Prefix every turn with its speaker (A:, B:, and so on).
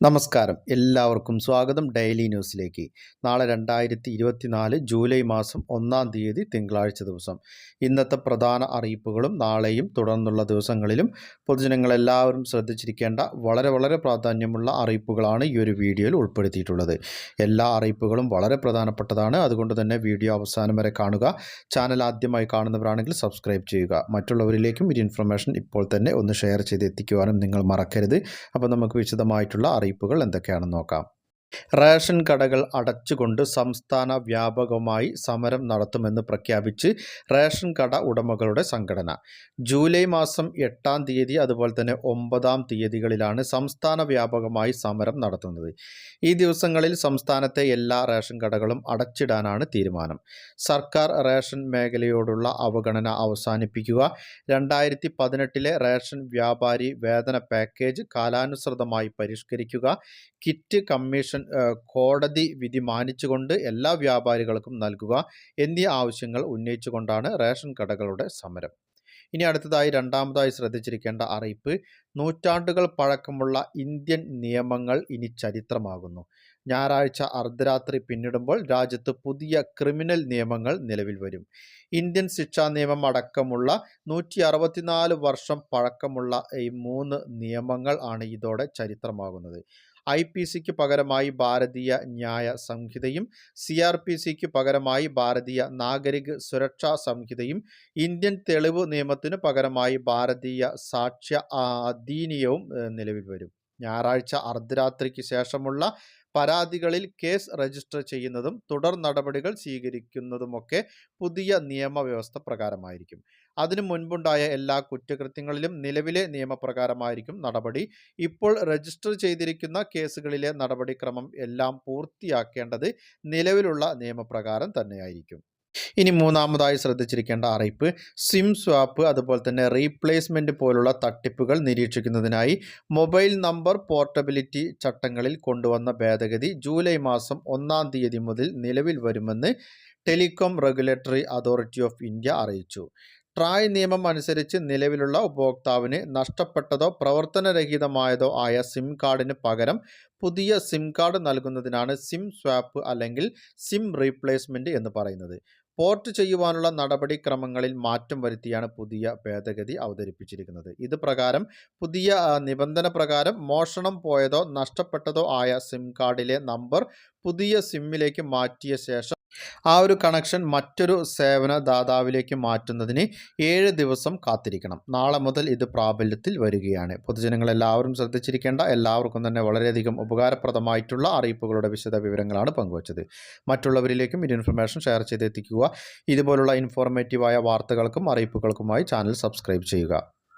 A: നമസ്കാരം. എല്ലാവർക്കും സ്വാഗതം ഡെയിലി ന്യൂസിലേക്ക്. നാളെ രണ്ടായിരത്തി ഇരുപത്തിനാല് ജൂലൈ മാസം ഒന്നാം തീയതി തിങ്കളാഴ്ച ദിവസം. ഇന്നത്തെ പ്രധാന അറിയിപ്പുകളും നാളെയും തുടർന്നുള്ള ദിവസങ്ങളിലും പൊതുജനങ്ങളെല്ലാവരും ശ്രദ്ധിച്ചിരിക്കേണ്ട വളരെ വളരെ പ്രാധാന്യമുള്ള അറിയിപ്പുകളാണ് ഈ ഒരു വീഡിയോയിൽ ഉൾപ്പെടുത്തിയിട്ടുള്ളത്. എല്ലാ അറിയിപ്പുകളും വളരെ പ്രധാനപ്പെട്ടതാണ്. അതുകൊണ്ട് തന്നെ വീഡിയോ അവസാനം വരെ കാണുക. ചാനൽ ആദ്യമായി കാണുന്നവരാണെങ്കിൽ സബ്സ്ക്രൈബ് ചെയ്യുക. മറ്റുള്ളവരിലേക്കും ഈ ഇൻഫർമേഷൻ ഇപ്പോൾ തന്നെ ഒന്ന് ഷെയർ ചെയ്ത് എത്തിക്കുവാനും നിങ്ങൾ മറക്കരുത്. അപ്പോൾ നമുക്ക് വിശദമായിട്ടുള്ള അറിയിപ്പുകൾ എന്തൊക്കെയാണെന്ന് നോക്കാം. റേഷൻ കടകൾ അടച്ചുകൊണ്ട് സംസ്ഥാന വ്യാപകമായി സമരം നടത്തുമെന്ന് പ്രഖ്യാപിച്ച് റേഷൻ കട ഉടമകളുടെ സംഘടന. ജൂലൈ മാസം എട്ടാം തീയതി അതുപോലെ തന്നെ ഒമ്പതാം തീയതികളിലാണ് സംസ്ഥാന വ്യാപകമായി സമരം നടത്തുന്നത്. ഈ ദിവസങ്ങളിൽ സംസ്ഥാനത്തെ എല്ലാ റേഷൻ കടകളും അടച്ചിടാനാണ് തീരുമാനം. സർക്കാർ റേഷൻ മേഖലയോടുള്ള അവഗണന അവസാനിപ്പിക്കുക. രണ്ടായിരത്തി പതിനെട്ടിലെ റേഷൻ വ്യാപാരി വേതന പാക്കേജ് കാലാനുസൃതമായി പരിഷ്കരിക്കുക. കിറ്റ് കമ്മീഷൻ കോടതി വിധി മാനിച്ചുകൊണ്ട് എല്ലാ വ്യാപാരികൾക്കും നൽകുക എന്നീ ആവശ്യങ്ങൾ ഉന്നയിച്ചുകൊണ്ടാണ് റേഷൻ കടകളുടെ സമരം. ഇനി അടുത്തതായി രണ്ടാമതായി ശ്രദ്ധിച്ചിരിക്കേണ്ട അറിയിപ്പ് നൂറ്റാണ്ടുകൾ പഴക്കമുള്ള ഇന്ത്യൻ നിയമങ്ങൾ ഇനി ചരിത്രമാകുന്നു. ഞായറാഴ്ച അർദ്ധരാത്രി പിന്നിടുമ്പോൾ രാജ്യത്ത് പുതിയ ക്രിമിനൽ നിയമങ്ങൾ നിലവിൽ വരും. ഇന്ത്യൻ ശിക്ഷാ നിയമം അടക്കമുള്ള നൂറ്റി അറുപത്തിനാല് വർഷം പഴക്കമുള്ള ഈ മൂന്ന് നിയമങ്ങൾ ആണ് ഇതോടെ ചരിത്രമാകുന്നത്. ഐ പി സിക്ക് പകരമായി ഭാരതീയ ന്യായ സംഹിതയും സി ആർ പി സിക്ക് പകരമായി ഭാരതീയ നാഗരിക സുരക്ഷാ സംഹിതയും ഇന്ത്യൻ തെളിവ് നിയമത്തിന് പകരമായി ഭാരതീയ സാക്ഷ്യ അധീനിയവും നിലവിൽ വരും. ഞായറാഴ്ച അർദ്ധരാത്രിക്ക് ശേഷമുള്ള പരാതികളിൽ കേസ് രജിസ്റ്റർ ചെയ്യുന്നതും തുടർ നടപടികൾ സ്വീകരിക്കുന്നതുമൊക്കെ പുതിയ നിയമവ്യവസ്ഥ പ്രകാരമായിരിക്കും. അതിനു മുൻപുണ്ടായ എല്ലാ കുറ്റകൃത്യങ്ങളിലും നിലവിലെ നിയമപ്രകാരമായിരിക്കും നടപടി. ഇപ്പോൾ രജിസ്റ്റർ ചെയ്തിരിക്കുന്ന കേസുകളിലെ നടപടിക്രമം എല്ലാം പൂർത്തിയാക്കേണ്ടത് നിലവിലുള്ള നിയമപ്രകാരം തന്നെയായിരിക്കും. ഇനി മൂന്നാമതായി ശ്രദ്ധിച്ചിരിക്കേണ്ട അറിയിപ്പ് സിം സ്വാപ്പ് അതുപോലെ തന്നെ റീപ്ലേസ്മെന്റ് പോലുള്ള തട്ടിപ്പുകൾ നിരീക്ഷിക്കുന്നതിനായി മൊബൈൽ നമ്പർ പോർട്ടബിലിറ്റി ചട്ടങ്ങളിൽ കൊണ്ടുവന്ന ഭേദഗതി ജൂലൈ മാസം ഒന്നാം തീയതി മുതൽ നിലവിൽ വരുമെന്ന് telecom regulatory authority of India അറിയിച്ചു. ട്രായ് നിയമം അനുസരിച്ച് നിലവിലുള്ള ഉപഭോക്താവിന് നഷ്ടപ്പെട്ടതോ പ്രവർത്തനരഹിതമായതോ ആയ സിം കാർഡിന് പകരം പുതിയ സിം കാർഡ് നൽകുന്നതിനാണ് സിം സ്വാപ്പ് അല്ലെങ്കിൽ സിം റീപ്ലേസ്മെന്റ് എന്ന് പറയുന്നത്. പോർട്ട് ചെയ്യുവാനുള്ള നടപടിക്രമങ്ങളിൽ മാറ്റം വരുത്തിയാണ് പുതിയ ഭേദഗതി അവതരിപ്പിച്ചിരിക്കുന്നത്. ഇത് പ്രകാരം പുതിയ നിബന്ധന പ്രകാരം മോഷണം പോയതോ നഷ്ടപ്പെട്ടതോ ആയ സിം കാർഡിലെ നമ്പർ പുതിയ സിമ്മിലേക്ക് മാറ്റിയ ശേഷം ആ ഒരു കണക്ഷൻ മറ്റൊരു സേവന ദാതാവിലേക്ക് മാറ്റുന്നതിന് ഏഴ് ദിവസം കാത്തിരിക്കണം. നാളെ മുതൽ ഇത് പ്രാബല്യത്തിൽ വരികയാണ്. പൊതുജനങ്ങൾ എല്ലാവരും ശ്രദ്ധിച്ചിരിക്കേണ്ട എല്ലാവർക്കും തന്നെ വളരെയധികം ഉപകാരപ്രദമായിട്ടുള്ള അറിയിപ്പുകളുടെ വിശദ വിവരങ്ങളാണ് പങ്കുവച്ചത്. മറ്റുള്ളവരിലേക്കും ഇത് ഇൻഫർമേഷൻ ഷെയർ ചെയ്തെത്തിക്കുക. ഇതുപോലുള്ള ഇൻഫോർമേറ്റീവായ വാർത്തകൾക്കും അറിയിപ്പുകൾക്കുമായി ചാനൽ സബ്സ്ക്രൈബ് ചെയ്യുക.